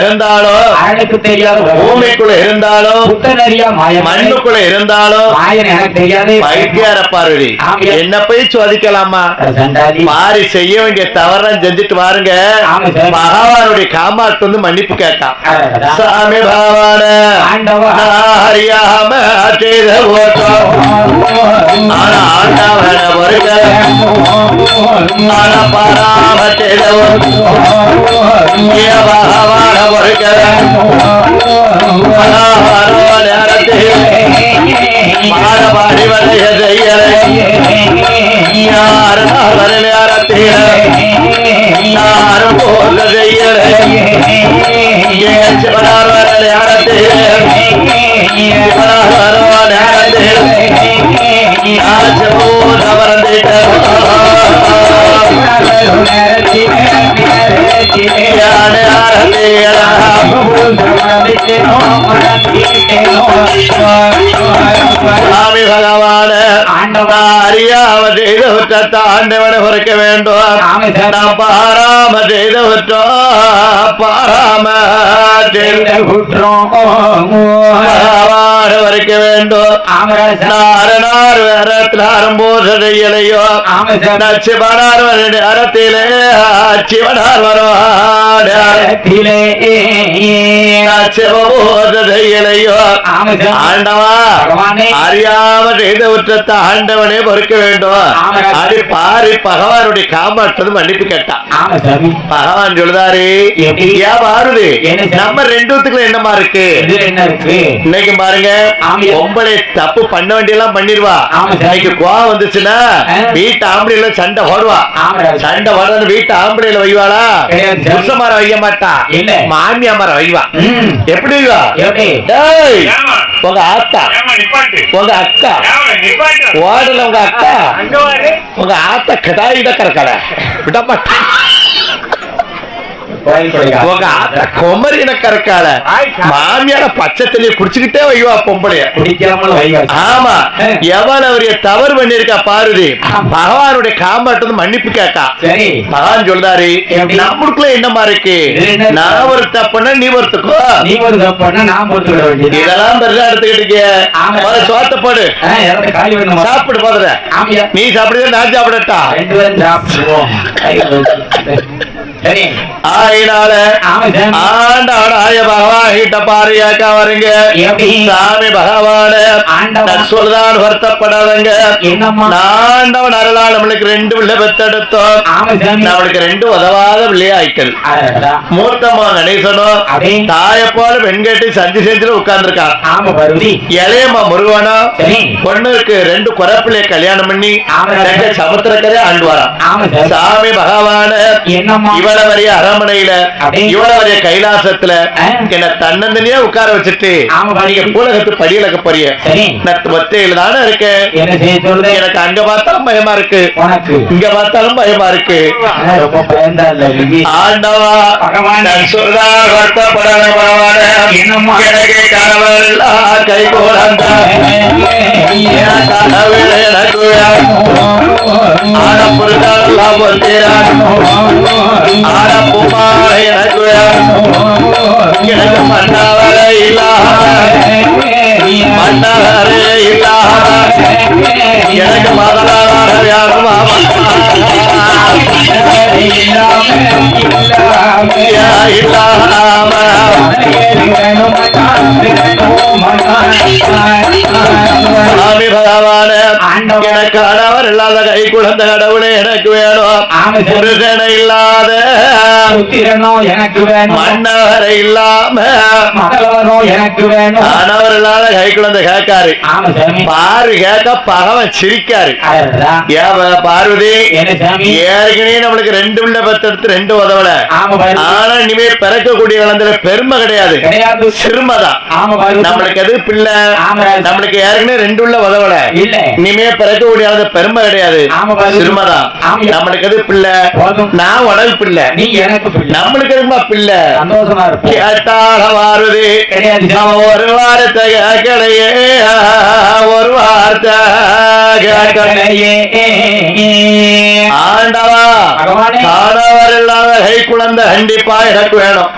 എന്താ எனக்கு தெரியாது. பூமிக்குள்ள இருந்தாலும் புத்தனரியா மாயம் மண்ணுக்குள்ள இருந்தாலும் மாயன் எனக்கு தெரியாது. வைத்தியார பார்வதி. என்ன போய் சோதிக்கலாமா? மாறி செய்ய வேண்டிய தவறம் செஞ்சுட்டு வாருங்க. பகவானுடைய காமாட்டு வந்து மன்னிப்பு கேட்டான். சாமி பகவான. அறியாம செய்த ஓட்டம் ஆனா ஆண்டவன வருக ஆனா பாராம செய்த பகவான பாடபாடி வரைய செய்யலை வர நேரத்தில் யாரும் போல செய்யலை சிவனார் வர நேரத்தில் சிவனார் வர நேரத்தில் நான் சாமி பகவான. அறியாம செய்த குற்றத்தை ஆண்டவனை குறைக்க வேண்டும். பாராம செய்த குற்றம் பாராம செய்த பகவான வரைக்க வேண்டும் நாரனார் வேறத்தினாரும் போத செய்யலையோ ஆமை சார். சிவனார் வர நேரத்திலே சிவனார் வருவார் சிவபோத செய்யலையோ ஆமை சார். ஆண்டவா. அறியாம செய்த குற்றத்தை ஆண்டவனே பொறுக்க வேண்டும். அது பாரு பகவானுடைய காமாட்டது மன்னிப்பு கேட்டான் பகவான் சொல்லுதாரு? ஏன் பாருது? நம்ம ரெண்டுத்துக்குள்ள என்னமா இருக்கு இன்னைக்கு பாருங்க. பொம்பளை தப்பு பண்ண வேண்டியெல்லாம் பண்ணிருவா இன்னைக்கு கோவம் வந்துச்சுன்னா. வீட்டு ஆம்பளைல சண்டை போடுவா. சண்டை போடுறது வீட்டு ஆம்பளைல வைவாளா? சார். புருஷமார வைக்க மாட்டா. இல்ல. மாமியாமர வைவா. ம். எப்படி வைவா? எப்படி? டேய், ஏமா? உங்க ஆத்தா. ஏமா நிப்பாட்டு. உங்க அக்கா. ஏமா நிப்பாட்டு. ஓடல உங்க அக்கா. உங்க ஆத்த கடாயிட கறக்கட விட மாட்டா கோயில் கொடைக்கா. உங்க ஆத்த குமரின கறக்கால. மாமியார பச்சை தண்ணியை குடிச்சுக்கிட்டே வைவா பொம்பளைய. ஆமா. எவன் அவரிய தவறு பண்ணிருக்கா பாருதி. பகவானுடைய காம்பாட்டு மன்னிப்பு கேட்டா பகவான் சொல்றாரு? நம்மளுக்குள்ள என்னமா இருக்கு? நான் ஒரு நீ ஒருத்துக்கோ நீ ஒரு தப்புன்னா நான் பொறுத்துக்கிட வேண்டியது இதெல்லாம் பெருசா எடுத்துக்கிட்டு. இருக்கிய சோத்த போடு. சாப்பிடு போதுற நீ சாப்பிடுறது நான் சாப்பிடட்டா? ஆயினால ஆண்டாடாய பகவான் கிட்ட பாருயாக்கா வருங்க? சாமி பகவான. சொல்தான் வருத்தப்படாதங்க. ஆண்டவன் அருளால் நம்மளுக்கு ரெண்டு பிள்ளை பெத்தெடுத்தோம் நம்மளுக்கு ரெண்டு உதவாத பிள்ளையா அடடா. மூத்தம்மா கணேசனும். தாய போல வெண்கட்டி சந்தி செஞ்சுல உட்கார்ந்துருக்கான் இளையம்மா முருகனும் சரி. பொண்ணுக்கு ரெண்டு குறப்பிள்ளைய கல்யாணம் பண்ணி சமுத்திரக்கரை ஆண்டு வரான் சாமி பகவான என்னம்மா? இவ்வளவு வரைய அரமனையில அடே. இவ்வளவு வரைய கைலாசத்துல. என்ன தன்னந்தனியா உட்கார வச்சுட்டு. நீங்க பூலகத்து படியிலக்க போறிய ஒத்தையில தானே சொல்றது எனக்கு அங்க பார்த்தாலும் பயமா இருக்கு இங்க பார்த்தாலும் பயமா இருக்கு. ஆண்டவா. நான் சொல்றா வருத்தப்படாத என்னம்மா? எனக்கு கணவெல்லாம் கை கோலந்த கனவில் எனக்கு ஆன புரிதெல்லாம் வந்தீரான் ஆன எனக்கு எனக்கு மன்னவரே இல்லாத மன்னவரே இல்லாத எனக்கு இல்லாம பகவான எனக்கு கணவர் இல்லாத கை குழந்தை கடவுளே எனக்கு வேணும். புருஷனை இல்லாத எனக்கு வேணும். மன்னவரை இல்லாம மகளவரும் எனக்கு வேணும். கணவர் இல்லாத கை குழந்தை கேட்காரு பாரு கேட்க பகவன் சிரிக்காரு. பார்வதி ஏற்கனவே நம்மளுக்கு ரெண்டு பிள்ளை பத்தெடுத்து ரெண்டு உதவல. ஆனா இனிமே பிறக்கக்கூடிய குழந்தைல பெருமை கிடையாது. சிறுமைதான். நம்மளுக்கு எது பிள்ளை. நம்மளுக்கு ஏற்கனவே ரெண்டு உள்ள உதவல. இனிமே பிறக்கக்கூடிய ஆளு பெருமை கிடையாது. ஆமா பாரு. சிறுமைதான் ஆமா. நம்மளுக்கு எது பிள்ளை. நான் உனக்கு பிள்ளை. நம்மளுக்கு எதுமா பிள்ளை? கேட்டாட மாறுதி கிடையாது. நம்ம ஒரு வாரத்தை கேட்கலையே. ஆண்டவா. காணவர் இல்லாத கை குழந்தை கண்டிப்பா எனக்கு வேணும்.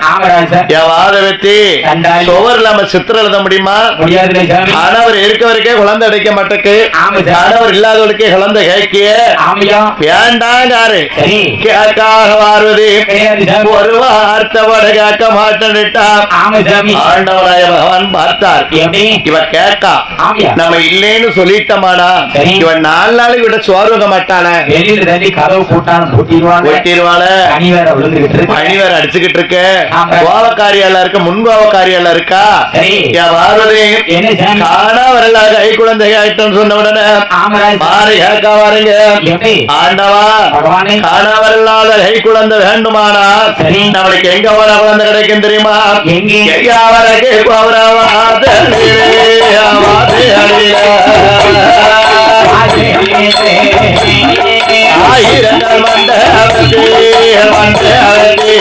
என் வாத வெத்தி. சுவர்ல நம்ம சித்திரம் எழுத முடியுமா? முடியாதுலே சாமி. கணவர் இருக்கவருக்கே குழந்தை அடைக்க மாட்டேக்கு. இல்லாதவருக்கே குழந்தை கேட்கிய ஆமையா வேண்டாங்காரு கேட்காக சாமி ஒரு வார்த்தை வட கேட்க சாமி ஆண்டவராய பகவான் பார்த்தார். இவன் கேட்கா நம்ம இல்லேன்னு சொல்லிட்டோமாடா. இவன் நாலு நாளைக்கு விட சோர்வங்க மாட்டானே. வெளியில கதவு பூட்டிடுவாங்க. வெட்டிடுவாள பனி வேற அடிச்சுக்கிட்டு இருக்கு. ஆமா. கோவக்காரி எல்லாம் இருக்கு? முன் கோவக்காரி எல்லாம் இருக்கா. என் பார்வதி காணா வரல கை குழந்தை ஆயிட்டோம்னு சொன்ன உடனே குழந்தை வேண்டுமானா. நம்மளுக்கு எங்க வர குழந்தை கிடைக்கும் தெரியுமா? எங்கே? எங்காவரகு ஆயிரங்கள் மண்டபத்தே மண்டபத்தே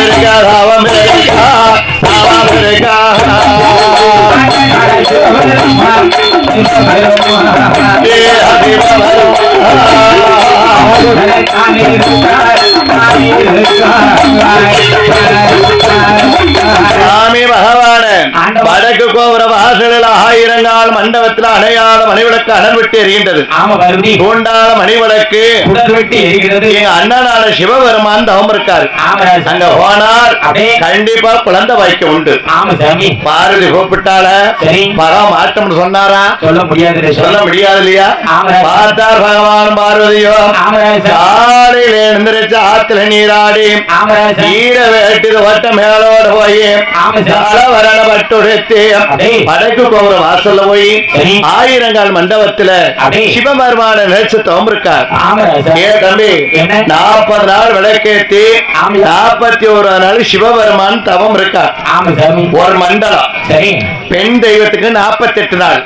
இருக்கா ராவம் இருக்கா ராவம் சாமி பகவான ஆண்டவா. வடக்கு கோபுர வாசலில் ஆயிரங்கால் மண்டபத்தில் அணையாத மணிவிளக்கு அனல் விட்டு எரிகின்றது தூண்டாத மணிவிளக்கு எங்க அண்ணனான சிவபெருமான் தவம் இருக்காரு. அங்க அப்படியே. கண்டிப்பா குழந்தை வாய்க்க உண்டு. பாரதி கூப்பிட்டால. பகம் மாற்றம்னு சொன்னாரா? சொல்ல முடியாது சொல்ல முடியாது இல்லையா. பார்த்தார் பகவான் பார்வதியோ. காலையில எழுந்திருச்சு ஆத்துல நீராடி ஈர வேட்டி வட்ட மேலோட போய் ஆமா சார். வரண பட்டுடுத்து அடே. வடக்கு கோபுர வாசல்ல போய். ஆயிரங்கால் மண்டபத்துல. சிவபெருமான நினைச்சு தோம்பிருக்கார் ஏ தம்பி? நாற்பது நாள் விளக்கேத்தி. நாற்பத்தி ஒரு நாள் சிவபெருமான் தவம் இருக்கார் ஒரு மண்டலம் பெண் தெய்வத்துக்கு நாற்பத்தி எட்டு நாள்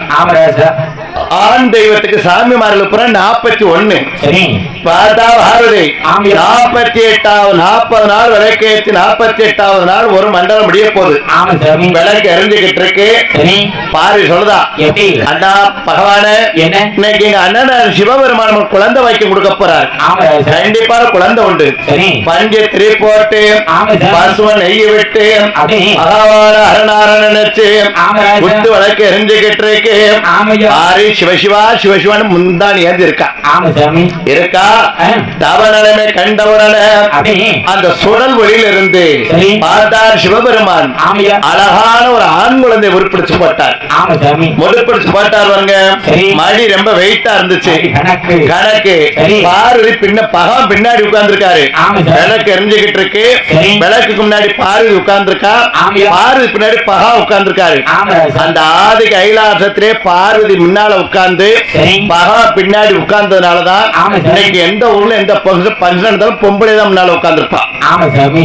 ஆண் தெய்வத்துக்கு சாமிமார்கள் புறம் நாற்பத்தி ஒண்ணு. சரி. பார்த்தா பாரதி ஆமா. நாற்பத்தி எட்டாவது நாற்பது நாள் விளக்கேத்தி நாற்பத்தி எட்டாவது நாள் ஒரு மண்டலம் முடிய போகுது. சாமி. விளக்கு எரிஞ்சுகிட்டு இருக்கு. பாரி சொல்லுதா? அண்ணா பகவானே. இன்னைக்கு எங்க அண்ணன் சிவபெருமான் குழந்தை வைக்க கொடுக்க போறார். கண்டிப்பா குழந்தை உண்டு. பஞ்சு திரி போட்டு ஆமா சார். பசுவ நெய்ய விட்டு. பகவான ஆமராஜ் குத்து விளக்கு எரிஞ்சுகிட்டு இருக்கு. சிவசிவா சிவசிவான்னு முந்தானி ஏந்தி இருக்கா? இருக்கா. தவநலமே கண்டவுடனே அந்த சுழல் ஒளியில இருந்து. பார்த்தார் சிவபெருமான். அழகான ஒரு ஆண் குழந்தை உருப்பிடிச்சு போட்டார். முடுப்பிடிச்சு போட்டார் சரி. மடி ரொம்ப வெயிட்டா இருந்துச்சு. கணக்கு. பார்வதி பின்ன பகவான் பின்னாடி உட்கார்ந்திருக்காரு. ஆமா சார். விளக்கு எரிஞ்சுகிட்டு இருக்கு. விளக்குக்கு முன்னாடி பார்வதி உட்கார்ந்திருக்கா? ஆமையா. பார்வதி பின்னாடி பகா உட்கார்ந்திருக்காரு. ஆமராஜ் அந்த ஆதி கைலாசத்திலே பார்வதி முன்னால உட்கார்ந்து. பகா பின்னாடி உட்கார்ந்ததுனாலதான். இன்னைக்கு எந்த ஊர்ல எந்த பங்கன் இருந்தாலும் பொம்பளை தான் முன்னால உட்கார்ந்துருப்பா ஆமா சாமி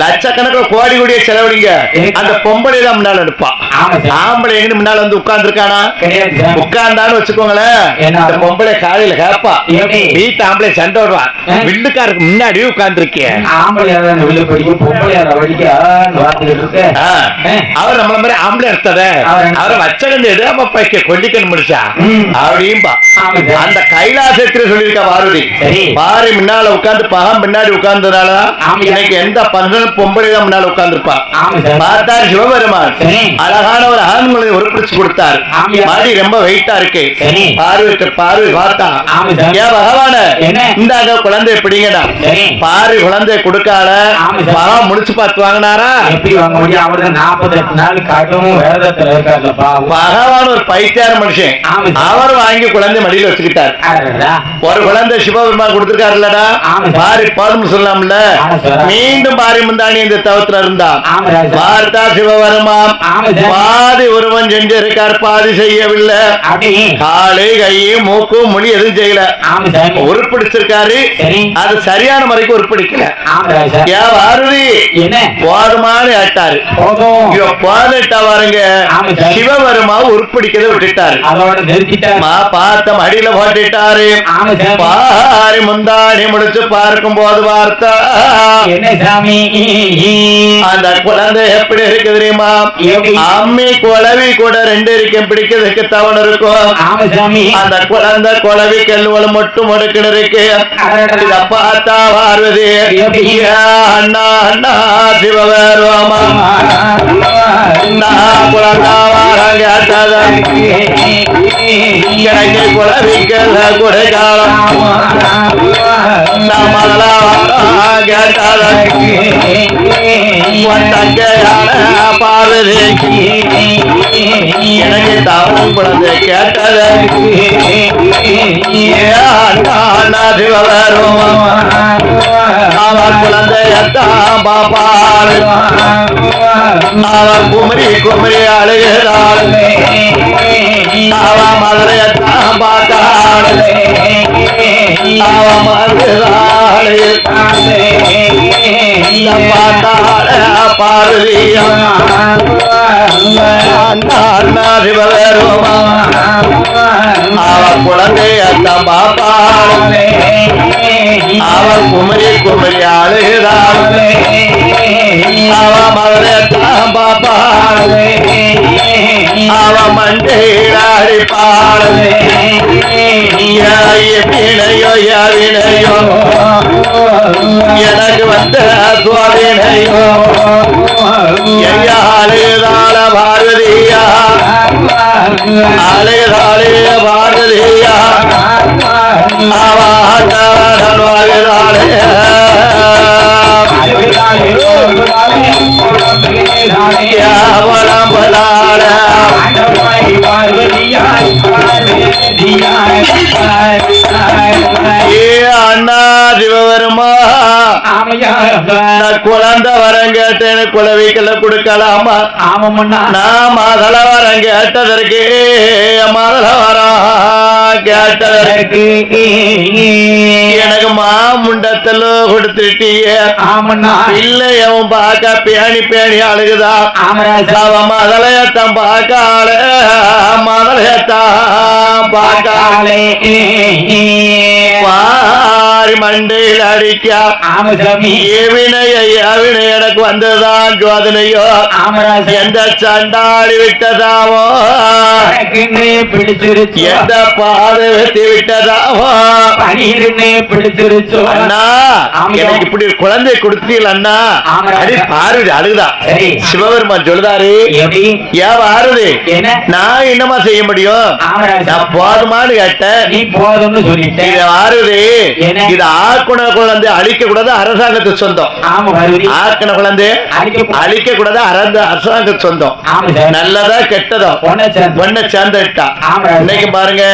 லட்சக்கணக்கில் கோடி கோடிய செலவழிங்க. அந்த பொம்பளை தான் முன்னால சார். ஆம்பளை எங்க முன்னால வந்து உட்கார்ந்துருக்கானா கிடையாது சார் உட்கார்ந்தான்னு வச்சுக்கோங்களேன் அந்த? பொம்பளை காலையில கேப்பா? வீட்டு ஆம்பளை சண்டை விடுவா ஆ? வில்லுக்காருக்கு முன்னாடி உட்கார்ந்துருக்கேன் ஆம்பளை அந்த வில்லு படிக்கும் பொம்பளை அதை வடிக்க பார்த்துக்கிட்டு இருக்கு ஆ. அவர் நம்மள மாதிரி ஆம்பளை எடுத்தத அவர் வச்சகந்து எதாம பைக்க கொல்லிக்கணும் முடிச்சா சார். அந்த கைலாசத்துல சொல்லியிருக்கா பார்வதி சரி. பாரி முன்னால உட்கார்ந்து பகம் பின்னாடி உட்கார்ந்ததுனால. இன்னைக்கு எந்த பங்கனும் பொம்பளை தான் முன்னால. பார்த்தார் சிவபெருமான். அழகான ஒரு உருப்பிடிச்சு கொடுத்தார். மாடி ரொம்ப வெயிட்டா இருக்கு சரி. பார்வைக்கு பார்வை பார்த்தா ஆமா சார். ஏன் பகவான? இந்தாங்க குழந்தை பிடிங்கடா. பார்வை குழந்தை கொடுக்கால முடிச்சு பார்த்து வாங்கினாரா ஒரு பைத்தியார மனுஷன். அவர் வாங்கி குழந்தை மடியில வச்சுக்கிட்டார். ஒரு குழந்தை சிவபெருமான் கொடுத்திருக்காருல்லடா. பாரி பாடும் சொல்லலாம்ல. மீண்டும் பாரி முந்தாணி இந்த தவத்துல இருந்தான் ராஜா. பார்த்தா சிவபெருமான் பாதி ஒருவன் செஞ்சு இருக்கார் பாதி செய்யவில்லை. காலு கையு மூக்கு மொழி எதுவும் செய்யல. உருப்பிடிச்சிருக்காரு. சரி. அது சரியான முறைக்கு உருப்பிடிக்கல. ஏன் போதுமானு ஆட்டாரு. போதுட்டா பாருங்க. சிவபெருமா உருப்பிடிக்கிறத விட்டுட்டாரு. பார்த்த மடியில போட்டுட்டாரு. பாரி முந்தாணி முடிச்சு பார்க்கும் போது பார்த்தா என்ன சாமி? அந்த குழந்தை எப்படி இருக்கு தெரியுமா? அம்மி குழவி கூட ரெண்டு இருக்கும் பிடிக்கிறதுக்கு தவணை இருக்கும். அந்த குழந்தை குழவி கல்லுவல மட்டும் முடுக்கிட்டு இருக்கு. இத பார்த்தா பார்வதி அண்ணா அண்ணா சிவபெருமா எனக்கு குழவிக்கல்ல குடைக்காலம். நம்ம கேட்டாத தங்கையான எனக்கு தவம் குழந்தை கேட்டத. ஏ அண்ணா அண்ணா குழந்தையத்தான் பாப்பாள் அவர் குமரி குமரி அழுகிறாள். அவன் மதுரையத்தான் பார்த்தாள். அவன் மதுரை பார்த்தா அவன் குழந்தைய தம்பா சிவபெருமா அவன் குமரி குமரி அழுகிறாள் அவன் மகளே தம்பா பாப்பாள் அவன் மண்டையில் அடிப்பாள் வினையோ வினையோ எனக்கு வந்த சுவாமினையோ ஐயா பார்வதியா அழுதாளே பார்வதியா அவன் அழுதாளே அவளம் ஏ அண்ணா சிவபெருமா குழந்தை வரம் கேட்டேன்னு குழவிக்கல கொடுக்கலாமா? நான் மகள வரம் கேட்டதற்கு மகள வரம் கேட்டதற்கு. எனக்கு மாமுண்டத்துல கொடுத்துட்டிய. இல்லை அவன் பார்க்க பேணி பேணி அழுகுதா? அவன் மகளையத்தான் பார்க்காள மகளையத்தான் பார்க்காள. பாரி மண்டையில் அடிக்கா. ஏவினைய ஏவினை எனக்கு வந்ததான் ஜோதனையோ எந்த சண்டாடி விட்டதாவோ. பிடிச்சிருச்சு. எந்த பாதை வெட்டி விட்டதாவோ. பிடிச்சிருச்சு. அண்ணா. எனக்கு இப்படி குழந்தை கொடுத்தீங்க அண்ணா. அடி பார்வதி அழுகுதா. சிவபெருமான் சொல்லுதாரு. ஏன் வாருது. என்ன? நான் என்னமா செய்ய முடியும். நான் போதுமான்னு கேட்டேன். நீ போதும்னு சொல்லிட்டேன் இது என்ன? இது ஆக்குன குழந்தை அழிக்க கூடாது அரசாங்கத்துக்கு சொந்தம். ஆக்கின குழந்தை அழிக்க கூடாது. அரந்த அரசாங்கத்துக்கு சொந்தம். நல்லதா கெட்டதோ? ஒன்ன சேர்ந்துட்டா. இன்னைக்கு பாருங்க.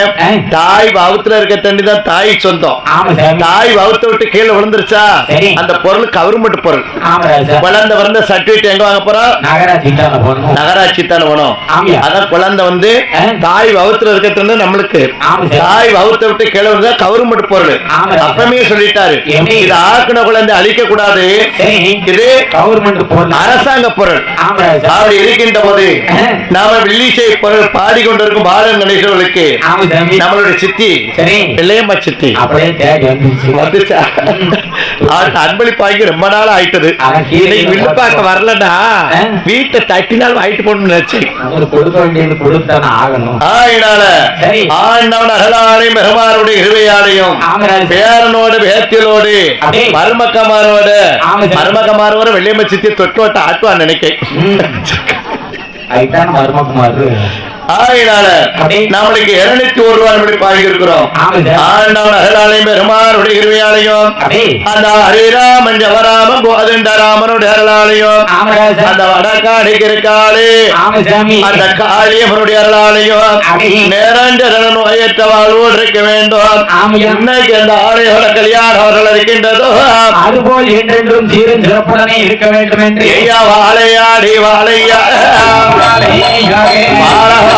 தாய் வவுத்துல இருக்க தண்ணி தான் தாய் சொந்தம். தாய் வவுத்த விட்டு கீழே விழுந்துருச்சா. அந்த பொருள் கவர்மெண்ட் பொருள். குழந்தை பிறந்த சர்டிபிகேட் எங்க வாங்க போறோம்? நகராட்சி தானே ஆமாய்யா. அதான் குழந்தை வந்து. தாய் வவுத்துல இருக்கிறது நம்மளுக்கு. தாய் வவுத்த விட்டு கீழே விழுந்தா கவர்மெண்ட் பொருள். அப்பமே சொல்லிட்டாரு? இது ஆக்கின குழந்தை அழிக்க கூடாது இது கவர்மெண்ட் அரசாங்க பொருள். அப்படி இருக்கின்ற போது. நாம வில்லிசை பொருள் பாடிக்கொண்டிருக்கும் பாரத கணேசர்களுக்கு நம்மளுடைய சித்தி பிள்ளையம்மா சித்தி. அப்படியே தேடி வந்துச்சு வந்துச்சா? அவர்கிட்ட அன்பளிப்பு வாங்கி ரொம்ப நாள் ஆயிட்டது. வில்லு பார்க்க வரலன்னா. வீட்டை தட்டினால் வாங்கிட்டு போகணும்னு அவங்களுக்கு கொடுக்க வேண்டியது கொடுத்தானே ஆகணும். ஆயினால சரி. ஆண்டவன் அகலானை மெகமாருடைய இருவையாலையும் பேரனோடு பேத்தியலோடு அப்படியே. மருமக்கமாரோட ஆமா சார். மருமக்கமாரோட வெள்ளியம்ம சித்தி தொட்டு ஆட்டுவான் நினைக்கேன் ம். அதுதான் மருமகுமார் அப்படி. நம்மளுக்கு இருநூத்தி ஒரு ரூபாய் இப்படி சார். ஆண்டவன் அருளாலையும் பெருமானுடைய இருவையாலையும். அந்த ஹரிராமன் ஜவராமன் கோதண்ட ராமனுடைய அருளாலையும். அந்த வடக்காடிக்கு இருக்காளே. அந்த காளியம்மனுடைய அருளாலையும். நிரஞ்சன நோயற்ற வாழ்வோடு இருக்க வேண்டும். இன்னைக்கு அந்த ஆலயோட கல்யாணம் அவர்கள் இருக்கின்றதோ அதுபோல் என்றென்றும் சீரும் சிறப்புடனே இருக்க வேண்டும் என்று ஐயா வாழையாடி வாழையா வாழப்பா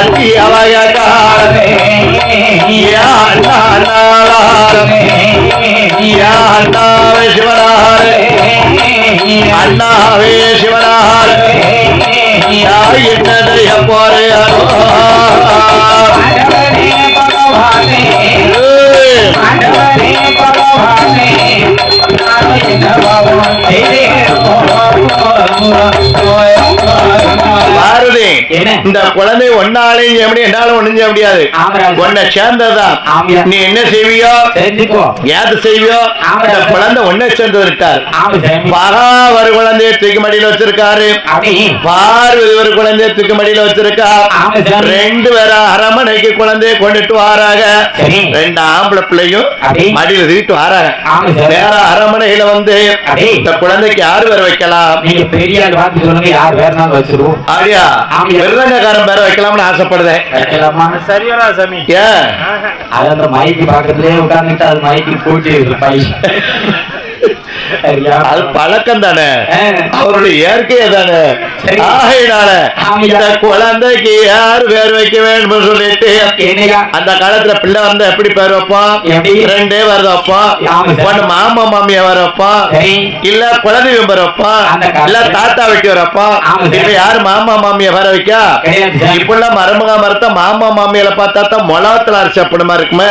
அவையாள அண்ணாவே சிவனார். அண்ணாவே சிவனார். யார் என்னதை போறே பாரதி? இந்த குழந்தை ஒன்னாலையும் செய்ய முடியும் என்னாலும் ஒண்ணும் செய்ய முடியாது. உன்னை சேர்ந்ததுதான். நீ என்ன செய்வியோ? ஏது செய்வியோ. இந்த குழந்தை ஒன்னை சேர்ந்து பகா ஒரு குழந்தைய தூக்கி மடியில வச்சிருக்காரு. பார்வதி ஒரு குழந்தைய தூக்கி மடியில வச்சிருக்கா. ஆமா சாமி. ரெண்டு பேரும் அரமனைக்கு குழந்தைய கொண்டுட்டு வாராங்க சரி. ரெண்டு ஆம்பளை பிள்ளையும். மடியில தூக்கிட்டு வாராங்க ஆமா சாமி. அரமனையில வந்து. இந்த குழந்தைக்கு யாரு பேர் வைக்கலாம்? நீங்க பெரிய ஆள் பார்த்து சொல்லுங்க யார் வேறனாலும் வச்சிருவோம்? ஆரியா ஆமா. விருதங்கக்காரன் பேர வைக்கலாம்னு ஆசைப்படுதேன். வைக்கலாமா? சரியான சாமி. ஏன்? அது அந்த மைக்கு பக்கத்துலயே உட்கார்ந்துட்டு அது மைக்கு போட்டு பை சரியா அது பழக்கம் தானே. அவருடைய இயற்கையை தானே. ஆகையினால. இந்த குழந்தைக்கு யார் பேர் வைக்க வேண்டும் சொல்லிட்டு அந்த காலத்துல பிள்ளை வந்தா எப்படி பேர் வைப்போம் எப்படி? ரெண்டே பேர் வைப்போம். ஒண்ணு மாமா மாமியா வர வைப்போம் இல்ல குழந்தை பேர் வைப்போம். இல்ல தாத்தா வைக்க வரப்போம். இப்ப யாரு மாமா மாமியா வர வைக்கா. இப்பெல்லாம் மருமகா மரத்த மாமா மாமியில பார்த்தா தான் மொளத்துல அரிசி அப்படிமா இருக்குமே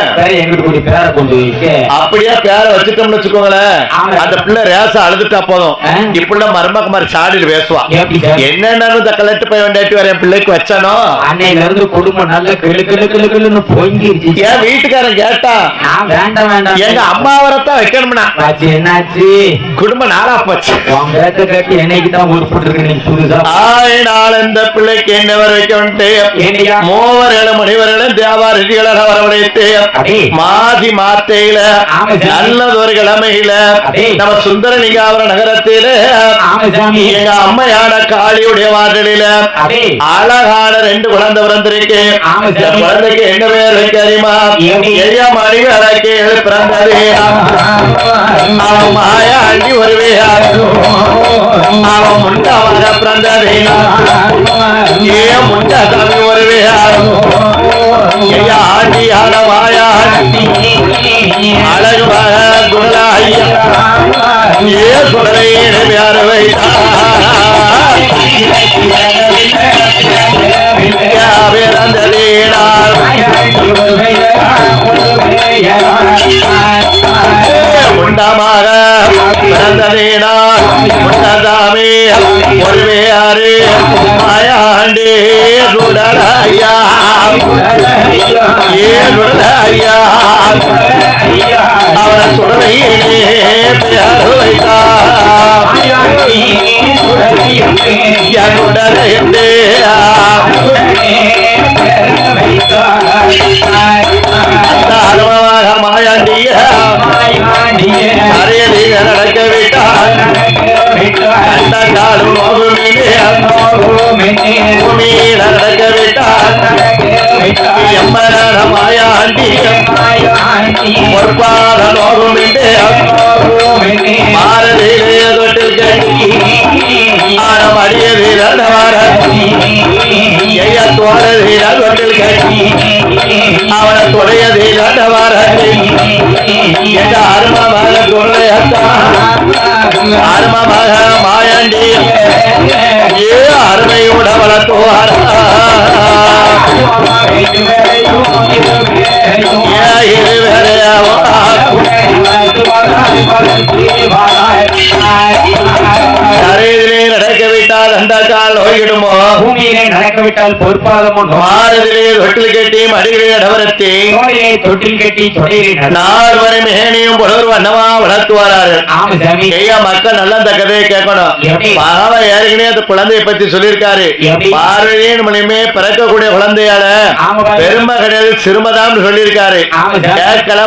அப்படியே பேரை வச்சுட்டோம்னு வச்சுக்கோங்களேன். அந்த பிள்ளை ரேச அழுதுட்டா போதும். ஆ. இப்பள்ள மருமக மாதிரி சாடியில் பேசுவா? என்னன்னு இந்த கலட்டு போய் வேண்டாட்டி வர என் பிள்ளைக்கு வச்சானோ? அன்னையில இருந்து குடும்பம் நல்ல கிளு கிளு கிளு கிளுன்னு பொங்கிருச்சு. என் வீட்டுக்காரன் கேட்டா? வேண்டாம் வேண்டாம். எங்க அம்மா வரத்தான் வைக்கணும்னா. என்னாச்சு? குடும்பம் நாளா போச்சு. கட்டி என்னைக்கு தான் உருப்பிட்டு இருக்கு நீ புதுசா? ஆயினால் இந்த பிள்ளைக்கு என்ன வர வைக்க வந்துட்டு ஏனியா? மூவர்களும் முனிவர்களும் தேவாரிகளை வரவழைத்து அடே. மாதி மாத்தையில சாமி. நல்லதொரு கிழமையில நம்ம சுந்தரலிங்காவர நகரத்தில ஆமா சாமி எங்க அம்மையான காளியுடைய வாசலில அழகான ரெண்டு குழந்தை பிறந்திருக்கு. குழந்தைக்கு என்ன பேர் வைக்க எப்படி? எளிய மணி விளக்கு பிறந்தது. அவன் மாயாண்டி வருவேன் அவன் முண்டமாக பிறந்தது. ஏன் முண்ட சாமி வருவேன் ஐயா ஆண்டியான மாயாண்டி அழகு மக குடலாய்யா ஏ குடலை முண்டமாக பிறந்ததேனார் முண்டதாமே ஒருவேயாரு மாயாண்டே குடலாய்யா ஏ குடலாய்யா அவன சுடலையிலே பெயர் வைத்தார் அருமமாக மாயாண்டிய அறையதிக நடக்க விட்டார் நடக்க விட்டார் மாயாண்டி அவனை தொலையதில் வர எங்க அருமமான தொல்லையத்தான் அரும மாயாண்டி ஏ அருமையோட வளர்த்துவாரா தரையிலே நடக்க விட்டால் அந்த கால் நோயிடுமோ பூமியிலே நடக்கவிட்டால் பொற்பாதம் உண்டு மாறுதிலே தொட்டில் கட்டி மடிகளே நடவரத்தி தோளிலே தொட்டில் கட்டி தொடையிலே நட- நால்வரை மேனியும் புலவர் வண்ணமா வளர்த்துவார்கள் ஆமா சாமி ஐயா மக்கள் நல்லா அந்த கதையை கேட்கணும்? பாவம் ஏற்கனவே அந்த குழந்தையை பத்தி சொல்லியிருக்காரு? பார்வையின் மூலியமே பிறக்கக்கூடிய குழந்தையால. பெருமை கிடையாது சிறுமதான் சொல்லியிருக்காரு. கேட்கல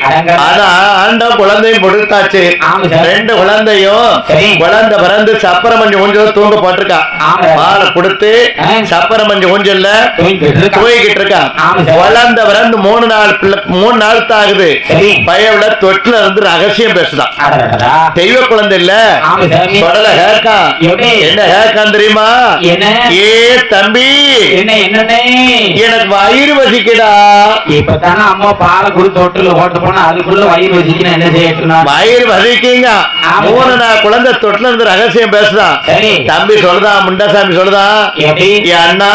அடங்க. ஆனா ஆண்டம் குழந்தையும் கொடுத்தாச்சு. ரெண்டு குழந்தையும். குழந்தை பிறந்து சப்பரம் மஞ்சள் ஊஞ்சல் தூங்க போட்டிருக்கா ஆமா. பாலை கொடுத்து ஆ. சப்பரம் மஞ்சள் ஊஞ்சல்ல தூங்கிட்டு இருக்கா. தூங்கிட்டு இருக்கான். குழந்தை பிறந்து மூணு நாள் பிள்ளை மூணு நாள் தாகுது. பயவுல தொட்டில இருந்து ரகசியம் பேசுதான். தெய்வ குழந்தை இல்ல. தொடல எப்படி? என்ன ஹேக்கான் தெரியுமா? ஏ தம்பி என்ன எனக்கு வயிறு வசிக்கடா இப்பதானே அம்மா பாலை கொடுத்து தொட்டில ஓட்டு போனா அதுக்குள்ள வயிறு வச்சுக்கணும் என்ன செய்யணும் வயிறு வசிக்குங்க. மூணு நாள் குழந்தை தொட்டில இருந்து ரகசியம் பேசுதான் தம்பி சொல்லுதான் முண்டசாமி என் அண்ணா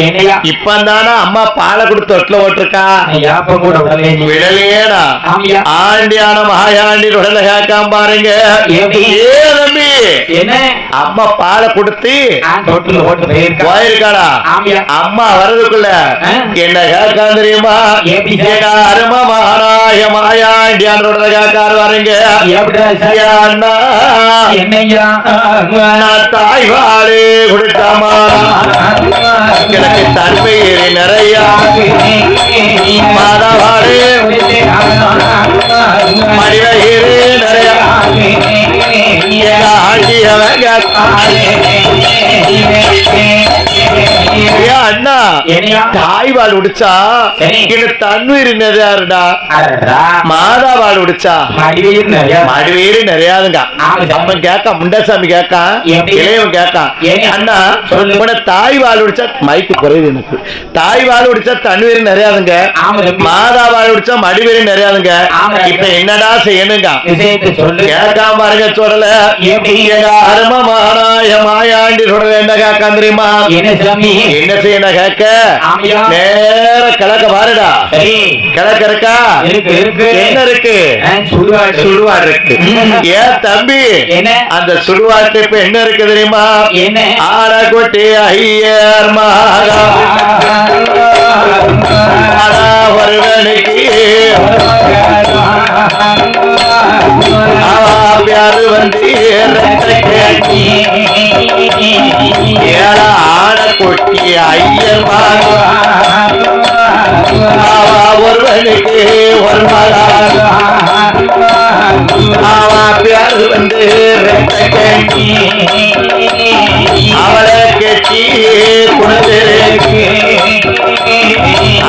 என்னையா? இப்பந்தானா அம்மா பாலை கொடுத்து தொட்டில ஓட்டிருக்கா? விடலையேடா. ஆண்டியான மகாயாண்டி உடல கேட்காம பாருங்க? ஏ தம்பி. என்ன? அம்மா பாலை கொடுத்து நான் போயிருக்காடா. அம்மா வர்றதுக்குள்ள? என்ன கேட்கான் தெரியுமா அரும மகாராய மாயாண்டியானோட கேட்காரு வரீங்க தாய் வாழே கொடுத்தாமா எனக்கு தன்மை நிறைய மாதவாடு நிறைய அண்ணா தாய்வாள் உடிச்சா. எனக்கு தன்வீர் நிறையாருடா. மாதாவாள் உடிச்சா மடிவீரு நிறையாதுங்க. அப்பன் கேட்கான் முண்டசாமி கேட்கான்? இளையவன்? அண்ணா. உன தாய் வாழ் உடிச்சா மைக்கு குறையுது எனக்கு தாய் வாழ் உடிச்சா தன்வீர் நிறையாதுங்க ஆமா தம்பி. மாதா வாழ் உடிச்சா மடிவீரு நிறையாதுங்க. இப்ப என்னடா செய்யணுங்க கேட்காம பாருங்க சொல்லல மாயாண்டி என்ன கேட்கான் தெரியுமா என்ன சாமி என்ன செய்யணும் கேட்க? நேர கிழக்க பாருடா கிழக்கு இருக்கா? இருக்கு இருக்கு. என்ன இருக்கு? சுடுவாடு இருக்கு. ஏன் தம்பி என்ன? அந்த சுடுவாட்டு இப்ப என்ன இருக்கு தெரியுமா? என்ன? ஆடக்குட்டி ஐயர் மகா ஆடக்குட்டி ஐயர் மகா ஆவா ஒருவனுக்கு ஒரு மகா பேரு வந்து ரத்தக்கேட்டி. அவளை கெட்டி குணத்திற்கு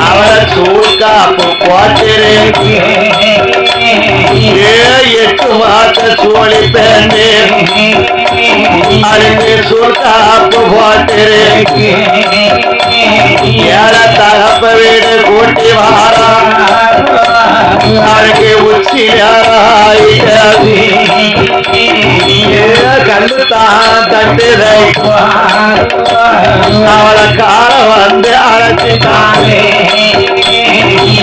அவளை சூழ்காப்பு போட்டிருக்கு ஏ எட்டு மாத்த சோழி பெண்ணு அதுக்கு சூழ்காப்பு போட்டிருக்கு ஏழ தகப்ப வீடு கூட்டி வாரா. அதுக்கு உச்சி நேராயிட்டது ஏ கண்ணு தான் தட்டுதை அவளை கார வந்து அழைச்சிட்டாங்க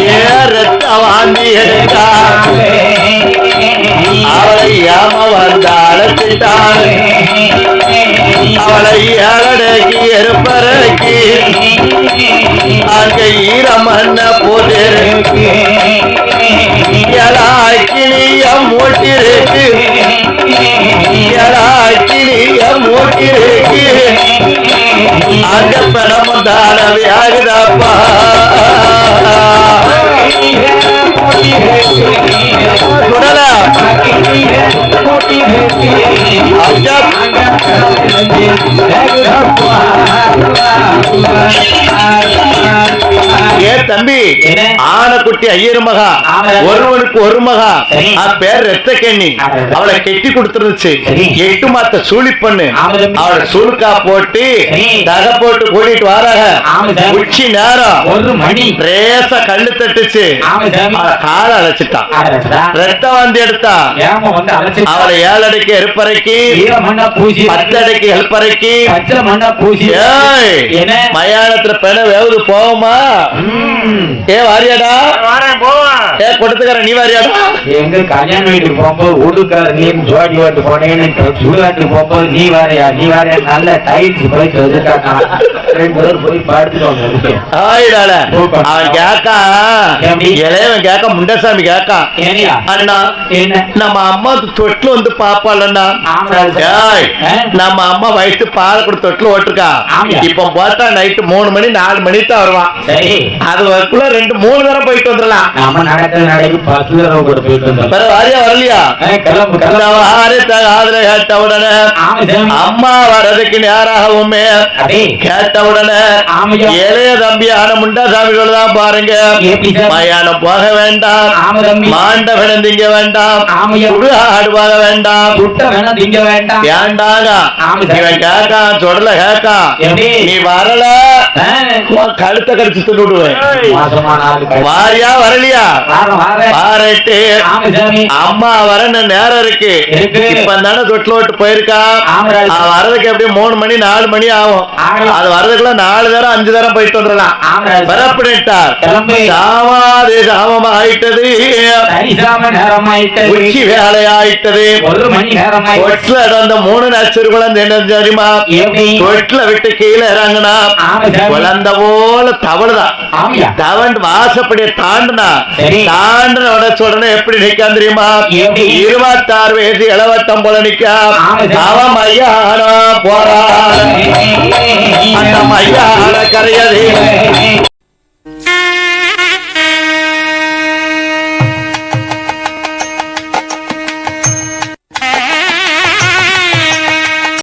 ஏ ரத்த வாந்தி எடுத்தா அவளை ஏம வந்து அழைச்சிட்டாங்க அவளை ஏழடைக்கு எருப்பறைக்கு அங்க ஈரமண்ண போட்டிருக்கு எலாக்கினிய மூட்டிருக்கு. எலாக்கினிய மூட்டிருக்கு. அந்த பணமும் தானவே ஆகுதப்பா. बेटी है छोटी बेटी अब जब भगवान ஏ தம்பி? ஆனக்குட்டி ஐயரு மகா. ஒருவனுக்கு ஒரு மகா பேர் ரத்த கண்ணி. அவளை கெட்டி கொடுத்துருந்துச்சு. எட்டு மாத்த சூழி பண்ணு. அவளை சுழுக்கா போட்டு. தக போட்டு கூட்டிட்டு சார். உச்சி நேரம் ஒரு மணி ரேச கல்லு தட்டுச்சு காலை அழைச்சிட்டான். ரத்தம் வந்து அழைச்சு அவளை ஏழடைக்கு எருப்பறைக்கு பத்தடைக்கு மண்ணா பூசி ஏய் என்ன? மயானத்துல பெண வேவுது போகுமா ம். ஏ வாரியாடா. ஏ கொடுத்துக்கற நீ வாரியாடா. எங்க கல்யாண வீட்டுக்கு போகும்போது உடுக்கார நீ ஜோடி ஓட்டு போனேன்னு சுடுகாட்டுக்கு போகும்போது நீ வாரியா நீ வாரியா நல்ல டைட் போய் சொல்லிருக்காங்க ரெண்டு பேரும் போய் படுத்துக்கோங்க ஆயிடால அவன் கேக்கான் எப்படி? இளையவன் கேக்க முண்டசாமி அண்ணா என்ன? நம்ம அம்மா தொட்டில் வந்து பாப்பாளண்ணா? நம்ம அம்மா வயிற்று பால் கூட தொட்டில் ஓட்டிருக்கா. இப்ப பார்த்தா நைட்டு மூணு மணி நாலு மணி தான் வருவான். அது வரக்குள்ள ரெண்டு மூணு தடவை போயிட்டு வந்துடலாம். நம்ம நடக்கிற நடைக்கு பத்து தடவை கூட போயிட்டு வாரியா வரலையா? காதுல கேட்ட உடனே அம்மா வர்றதுக்கு நேராகவுமே கேட்ட உடனே ஆமையா இளைய தம்பியான முண்டாசாமிகள் தான் பாருங்க. மயானம் போக வேண்டாம். தம்பி. மாண்டவனம் திங்க வேண்டாம். ஆடுவாக வேண்டாம். சுட்ட வேணா திங்க வேண்டாம். ஏண்டாங்க. ஆமா சார். இவன் தொடல கேக்கான் எப்படி நீ வரல. கழுத்தை கடிச்சு கை. வாரியா வரலையா? வாரட்டு அம்மா வரன்னு நேரம் இருக்கு. இப்ப தானே தொட்டில் ஓட்டு போயிருக்கா? வர்றதுக்கு எப்படியும் மூணு மணி நாலு மணி ஆகும். அது வர்றதுக்குள்ள நாலு தரம் அஞ்சு தரம் போயிட்டு வந்துடலாம். கிளம்பு. சாமாது சாமம் ஆயிட்டது உச்சி வேலை ஆயிட்டது ஒரு மணி நேரமாயிட்டது. தொட்டில இருந்த மூணு என்ன தெரியுமா? தொட்டில விட்டு கீழே இறங்குனா குழந்த போல தவழுதான் ஆமையா. தவண்டு வாசப்படிய தாண்டுனா. தாண்டின உடனே உடனே எப்படி நிக்கான் தெரியுமா? எப்படி? இருபத்தாறு வயசு இளவட்டம் போல நிக்கா. அவன் மையான போறான் அந்த மையான கரையது.